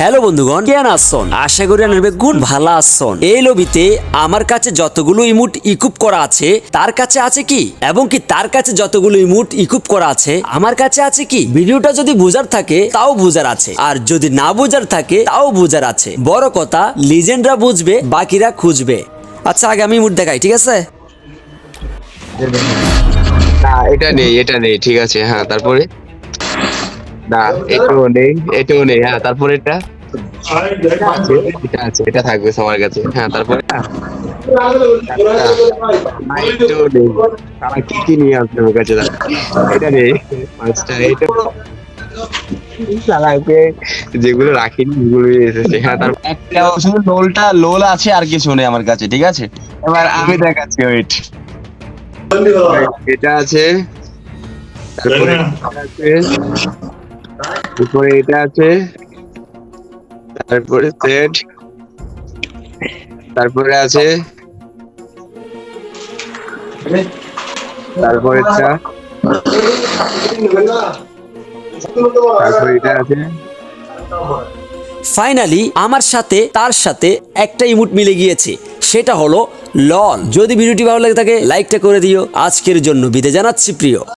Hello বন্ধুগণ কেন আসছন আশা করি আনবে গুণ ভালো আসছন এই লবিতে আমার কাছে যতগুলো ইমুট ইকুপ করা আছে, তার কাছে আছে কি? এবং কি তার কাছে যতগুলো ইমুট ইকুপ করা আছে, আমার কাছে আছে কি? ভিডিওটা যদি বুঝার থাকে, তাও বুঝার আছে। আর যদি না বুঝার থাকে, তাও বুঝার আছে। বড় কথা লিজেন্ডরা বুঝবে, বাকিরা খুঁজবে। আচ্ছা আগে আমি ইমুট দেখাই, ঠিক আছে? এটা নেই এটা নেই, ঠিক আছে হ্যাঁ তারপরে? না এটাও নেই এটাও নেই হ্যাঁ তারপরে এটা? এটা আছে এটা থাকবে সবার কাছে হ্যাঁ তারপরে? তারা কি কি নিয়ে আসবে ওর কাছে এটা নেই পাঁচটা এটা যেগুলো রাখিনি সেগুলো এসেছে হ্যাঁ তার একটা শুধু লোলটা লোল আছে আর কিছু নেই আমার কাছে ঠিক আছে? এবার আমি দেখাচ্ছি ওয়েট এটা আছে তারপরে এটা আছে উপরে এটা আছে। তারপরে সেট তারপরে আছে। তারপরে এটা। ফাইনালি আমার সাথে, তার সাথে একটা ইমুট মিলে গিয়েছে। সেটা হলো লল যদি ভিডিওটি ভালো লাগে থাকে লাইকটা করে দিও। আজকের জন্য বিদে জানাচ্ছি, প্রিয়।